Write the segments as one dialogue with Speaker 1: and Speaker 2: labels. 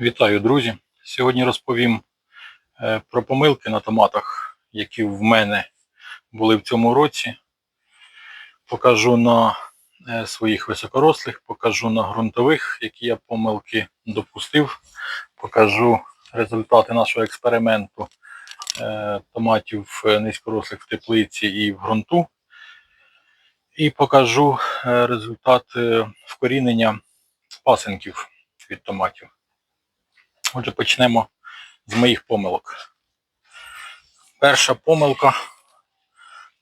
Speaker 1: Вітаю, друзі! Сьогодні розповім е, про помилки на томатах, які в мене були в цьому році. Покажу на е, своїх високорослих, покажу на ґрунтових, які я помилки допустив. Покажу результати нашого експерименту е, томатів низькорослих в теплиці і в ґрунту. І покажу результат вкорінення пасенків від томатів. Отже, почнемо з моїх помилок. Перша помилка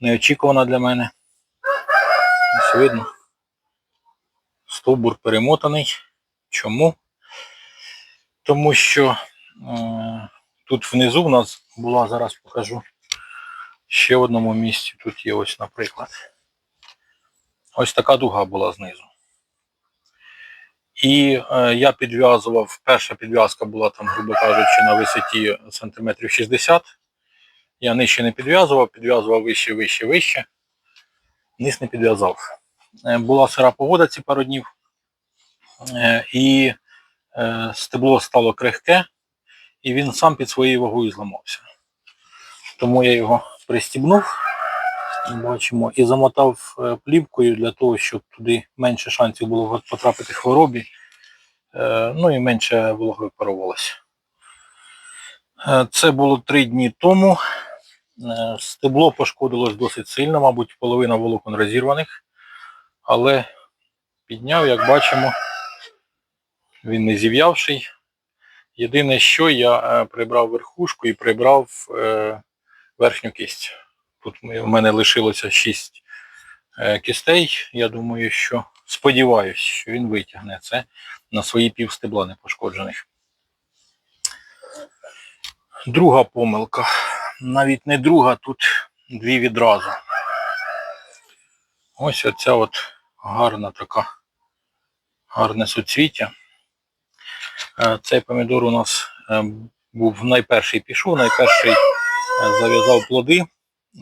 Speaker 1: неочікувана для мене. Ось видно. Стовбур перемотаний. Чому? Тому що е, тут внизу в нас була, зараз покажу, ще в одному місці. Тут є ось, наприклад. Ось така дуга була знизу. І е, я підв'язував, перша підв'язка була там, грубо кажучи, на висоті сантиметрів 60. Я нижче не підв'язував, підв'язував вище, вище, вище. Низ не підв'язав. Е, була сира погода ці пару днів. Е, і е, стебло стало крихке, і він сам під своєю вагою зламався. Тому я його пристібнув, бачимо, і замотав е, плівкою для того, щоб туди менше шансів було потрапити хворобі, е, ну і менше вологи випаровувалося. Е, Це було три дні тому. Стебло пошкодилось досить сильно, мабуть, половина волокон розірваних, але підняв, як бачимо, він не зів'явший. Єдине, що я прибрав верхушку і прибрав верхню кисть. Тут в мене лишилося 6 кистей. Я думаю, що сподіваюся, що він витягне це на свої пів стебла непошкоджених. Друга помилка. Навіть не друга, тут дві відразу. Ось оця от гарна така, гарне суцвіття. Е, Цей помідор у нас е, був найперший пішов, найперший е, зав'язав плоди.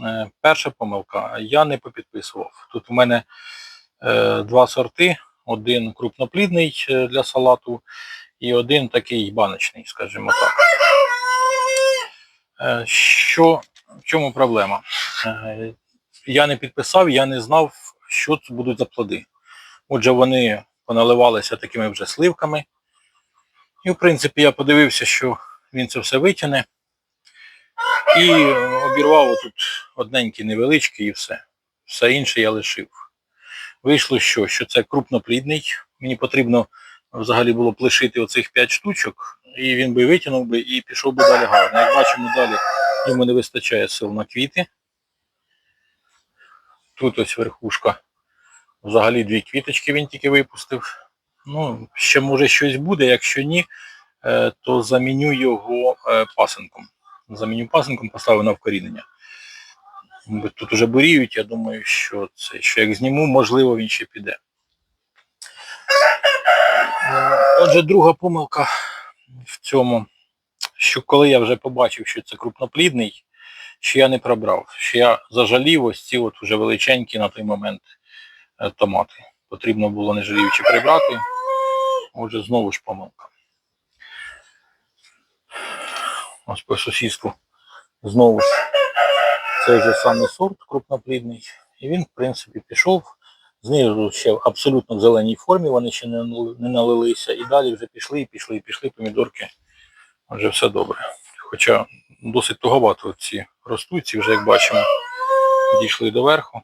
Speaker 1: Е, Перша помилка. Я не попідписував. Тут у мене е, два сорти. Один крупноплідний е, для салату і один такий баночний, скажімо так. Що, в чому проблема? Я не підписав, я не знав, що це будуть за плоди. Отже, вони поналивалися такими вже сливками. І, в принципі, я подивився, що він це все витягне. І обірвав отут одненький невеличкий і все. Все інше я лишив. Вийшло що? Що це крупноплідний. Мені потрібно взагалі було б лишити оцих 5 штучок, і він би витягнув би і пішов би далі гарно. Як бачимо, далі йому не вистачає сил на квіти. Тут ось верхушка. Взагалі дві квіточки він тільки випустив. Ну, ще може щось буде, якщо ні, е, то заміню його е, пасенком. Заміню пасенком, поставлю на вкорінення. Тут уже буріють, я думаю, що це, що як зніму, можливо, він ще піде. Е, Отже, друга помилка в цьому, що коли я вже побачив, що це крупноплідний, що я не пробрав, що я зажалів ось ці от уже величенькі на той момент е, томати. Потрібно було не жаліючи прибрати. Отже, знову ж помилка. Ось по сусідству знову ж цей же самий сорт крупноплідний. І він, в принципі, пішов. Знизу ще в абсолютно в зеленій формі, вони ще не, налилися. І далі вже пішли, пішли, і пішли помідорки. Отже, все добре. Хоча досить туговато ці ростуть, ці вже, як бачимо, дійшли до верху.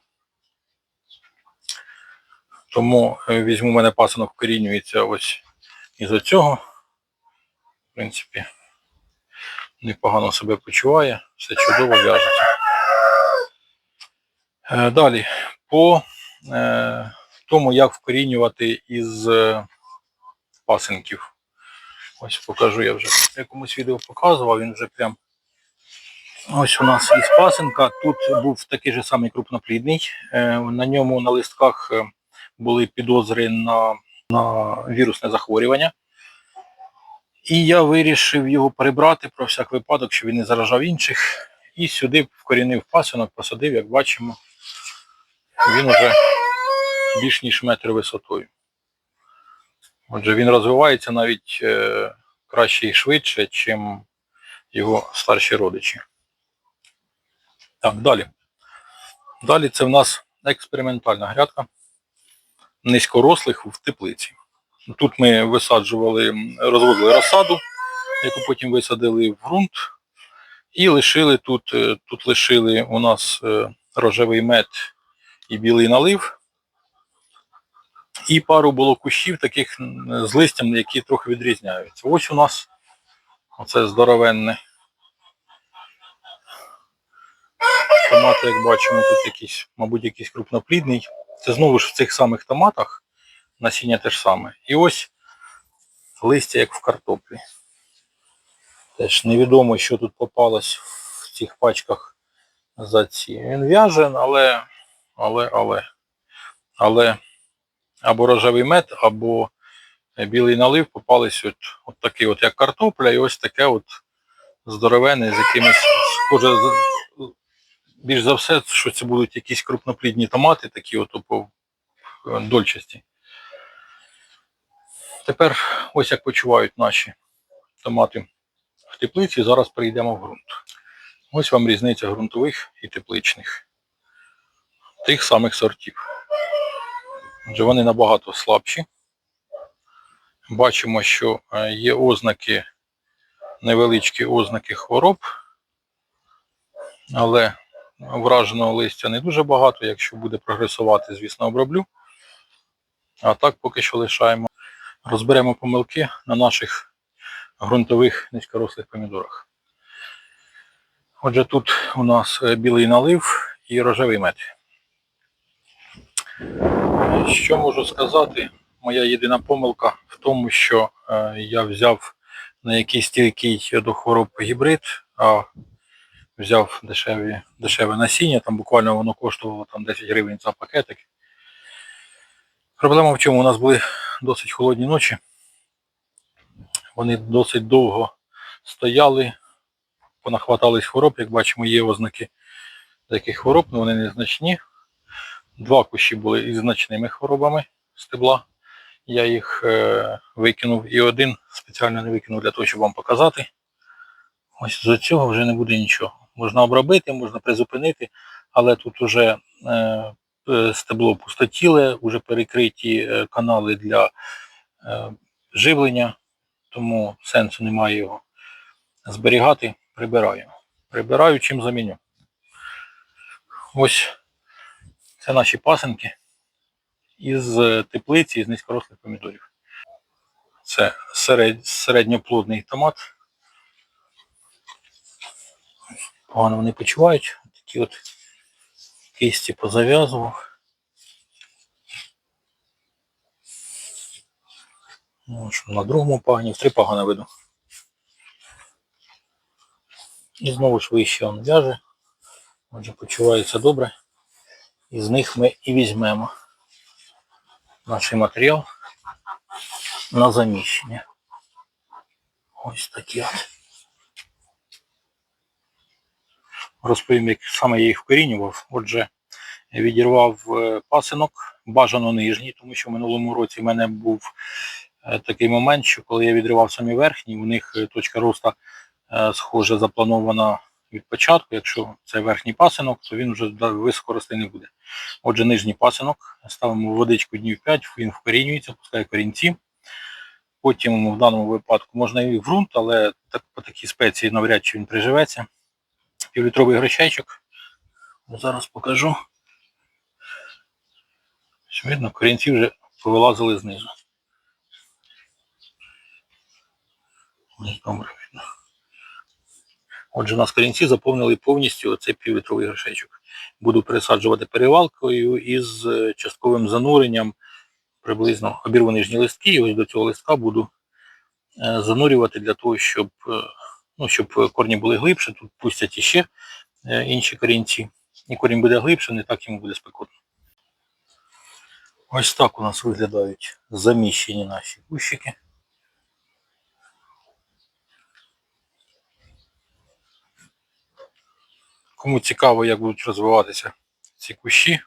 Speaker 1: Тому е, візьму, у мене пасинок вкорінюється ось із оцього. В принципі, непогано себе почуває, все чудово в'яжеться. Е, Далі, по е, тому, як вкорінювати із е, пасинків. Ось покажу, я вже в якомусь відео показував, він вже прям. Ось у нас із пасинка. Тут був такий же самий крупноплідний. На ньому на листках були підозри на, на вірусне захворювання. І я вирішив його прибрати про всяк випадок, щоб він не заражав інших. І сюди вкорінив пасинок, посадив, як бачимо, він вже більш ніж метр висотою. Отже, він розвивається навіть е, краще і швидше, чим його старші родичі. Так, далі. Далі це в нас експериментальна грядка низькорослих в теплиці. Тут ми висаджували, розводили розсаду, яку потім висадили в ґрунт. І лишили тут, е, тут лишили у нас е, рожевий мед і білий налив. І пару було кущів таких з листям, які трохи відрізняються. Ось у нас оце здоровенне. Томати, як бачимо, тут якийсь, мабуть, якийсь крупноплідний. Це знову ж в цих самих томатах насіння те ж саме. І ось листя, як в картоплі. Теж невідомо, що тут попалось в цих пачках за ці. Він в'яже, але, але, але, але або рожевий мед, або білий налив попались от, от такий от, як картопля, і ось таке от здоровене з якимось схоже, більш за все, що це будуть якісь крупноплідні томати, такі от по дольчасті. Тепер ось як почувають наші томати в теплиці. Зараз перейдемо в ґрунт. Ось вам різниця ґрунтових і тепличних. Тих самих сортів. Отже, вони набагато слабші. Бачимо, що е, є ознаки, невеличкі ознаки хвороб, але враженого листя не дуже багато. Якщо буде прогресувати, звісно, оброблю. А так поки що лишаємо. Розберемо помилки на наших ґрунтових низькорослих помідорах. Отже, тут у нас е, білий налив і рожевий мед. Що можу сказати? Моя єдина помилка в тому, що е, я взяв на якийсь стійкий до хвороб гібрид, а взяв дешеві, дешеве насіння, там буквально воно коштувало там 10 гривень за пакетик. Проблема в чому? У нас були досить холодні ночі. Вони досить довго стояли, понахватались хвороб, як бачимо, є ознаки таких хвороб, але вони незначні. Два кущі були із значними хворобами стебла. Я їх е, викинув і один спеціально не викинув для того, щоб вам показати. Ось з цього вже не буде нічого. Можна обробити, можна призупинити, але тут вже е, стебло пустотіле, вже перекриті е, канали для е, живлення, тому сенсу немає його зберігати. Прибираю. Прибираю, чим заміню. Ось це наші пасенки із е, теплиці з низькорослих помідорів. Це серед, середньоплодний томат. Погано вони почувають. Такі от кисті позав'язував. Ну, що на другому пагні, в три пагана видно. І знову ж вище він в'яже. Отже, почувається добре. І з них ми і візьмемо наш матеріал на заміщення. Ось такі от. Розповім, як саме я їх вкорінював. Отже, відірвав е, пасинок, бажано нижній, тому що в минулому році в мене був е, такий момент, що коли я відривав самі верхні, у них е, точка росту схоже запланована від початку. Якщо це верхній пасинок, то він вже да, високо рости не буде. Отже, нижній пасинок, ставимо водичку днів 5, він вкорінюється, пускає корінці. Потім в даному випадку можна і ґрунт, але так, по такій спеції навряд чи він приживеться. Півлітровий гречайчик. Зараз покажу. Видно, корінці вже повилазили знизу. Добре видно. Отже, у нас корінці заповнили повністю оцей півлітровий грошечок. Буду пересаджувати перевалкою із е, частковим зануренням приблизно обірву нижні листки. І ось до цього листка буду е, занурювати для того, щоб, е, ну, щоб корні були глибше. Тут пустять іще е, інші корінці. І корінь буде глибше, не так йому буде спекотно. Ось так у нас виглядають заміщені наші кущики. Кому цікаво, як будуть розвиватися ці кущі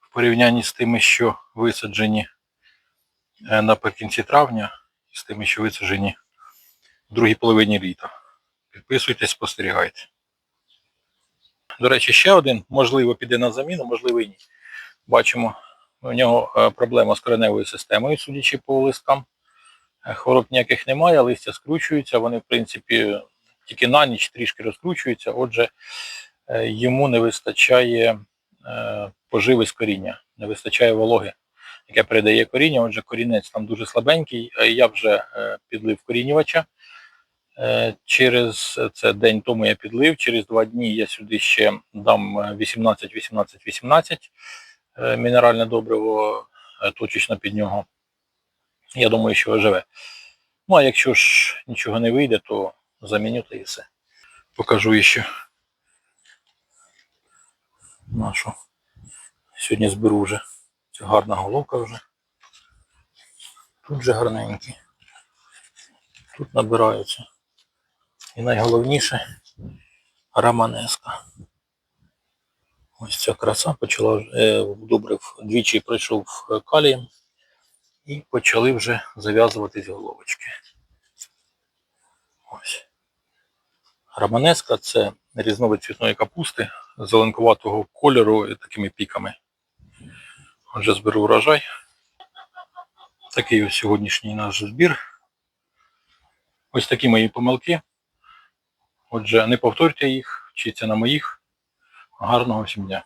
Speaker 1: в порівнянні з тими, що висаджені е, наприкінці травня, з тими, що висаджені в другій половині літа. Підписуйтесь, спостерігайте. До речі, ще один, можливо, піде на заміну, можливо і ні. Бачимо, у нього е, проблема з кореневою системою, судячи по листкам. Е, Хвороб ніяких немає, листя скручуються, вони, в принципі, тільки на ніч трішки розкручуються, отже, е, йому не вистачає поживи з коріння, не вистачає вологи, яке передає коріння, отже, корінець там дуже слабенький. Я вже підлив корінювача. Е, Через це день тому я підлив, через два дні я сюди ще дам е, 18, 18, 18 е, мінеральне добриво е, точечно під нього. Я думаю, що живе. Ну а якщо ж нічого не вийде, то заміню та і все. Покажу ще нашу. Сьогодні зберу вже. Це гарна головка вже. Тут вже гарненькі. Тут набираються. І найголовніше раманеска. Ось ця краса почала е, вдобрив, двічі пройшов е, калієм і почали вже зав'язуватись головочки. Ось. Раманеска це різновид цвітної капусти зеленкуватого кольору і такими піками. Отже, зберу врожай. Такий ось сьогоднішній наш збір. Ось такі мої помилки. Отже, не повторюйте їх, вчіться на моїх. Гарного всім дня.